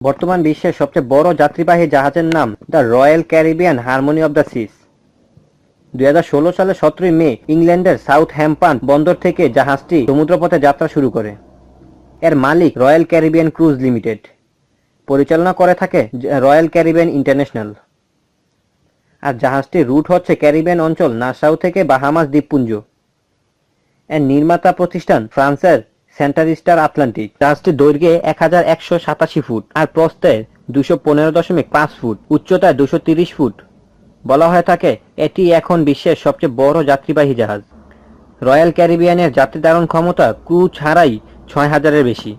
বর্তমান বিশ্বের সবচেয়ে বড় যাত্রীবাহী জাহাজের নাম the Royal Caribbean Harmony of the Seas. দুই সালে সতেরোই মে ইংল্যান্ডের সাউথ হ্যাম্পান বন্দর থেকে জাহাজটি সমুদ্রপথে যাত্রা শুরু করে। এর মালিক রয়্যাল ক্যারিবিয়ান ক্রুজ লিমিটেড। পরিচালনা করে থাকে রয়্যাল ক্যারিবিয়ান ইন্টারন্যাশনাল। আর জাহাজটির রুট হচ্ছে ক্যারিবিয়ান অঞ্চল নাসাউ থেকে বাহামাস দ্বীপপুঞ্জ। এর নির্মাতা প্রতিষ্ঠান ফ্রান্সের সেন্টার স্টার আটলান্টিক জাহাজটির দৈর্ঘ্যে এক হাজার একশো সাতাশি ফুট আর প্রস্থে দুশো পনেরো দশমিক পাঁচ ফুট, উচ্চতায় দুশো তিরিশ ফুট। বলা হয়ে থাকে, এটি এখন বিশ্বের সবচেয়ে বড় যাত্রীবাহী জাহাজ। রয়্যাল ক্যারিবিয়ানের যাত্রী ধারণ ক্ষমতা ক্রু ছাড়াই ছয় হাজারের বেশি।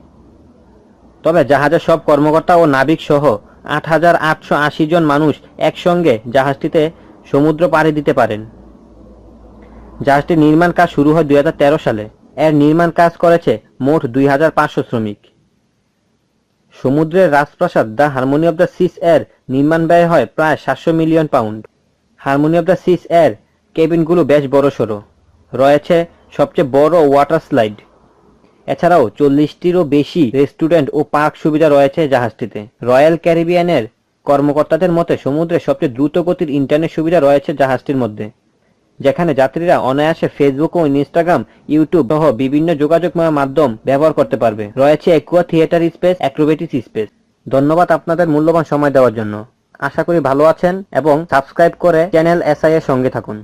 তবে জাহাজের সব কর্মকর্তা ও নাবিক সহ আট হাজার আটশো আশি জন মানুষ একসঙ্গে জাহাজটিতে সমুদ্র পাড়ি দিতে পারেন। জাহাজটির নির্মাণ কাজ শুরু হয় দু হাজার তেরো সালে। এর নির্মাণ কাজ করেছে মোট দুই হাজার পাঁচশো শ্রমিক। সমুদ্রের রাজপ্রাসাদ the Harmony of the Seas এর নির্মাণ ব্যয় হয় প্রায় সাতশো million pound. Harmony of the Seas এর কেবিনগুলো বেশ বড়সড়। রয়েছে সবচেয়ে বড় ওয়াটার স্লাইড। এছাড়াও চল্লিশটিরও বেশি রেস্টুরেন্ট ও পার্ক সুবিধা রয়েছে জাহাজটিতে। রয়্যাল ক্যারিবিয়ানের কর্মকর্তাদের মতে সমুদ্রে সবচেয়ে দ্রুত গতির ইন্টারনেট সুবিধা রয়েছে জাহাজটির মধ্যে। যেখানে যাত্রীরা অনায়াসে ফেসবুক ও ইনস্টাগ্রাম ইউটিউব সহ বিভিন্ন যোগাযোগ মাধ্যম ব্যবহার করতে পারবে। রয়েছে aqua theatre space acrobatics space ধন্যবাদ আপনাদের মূল্যবান সময় দেওয়ার জন্য। আশা করি ভালো আছেন এবং সাবস্ক্রাইব করে চ্যানেল এসআই এর সঙ্গে থাকুন।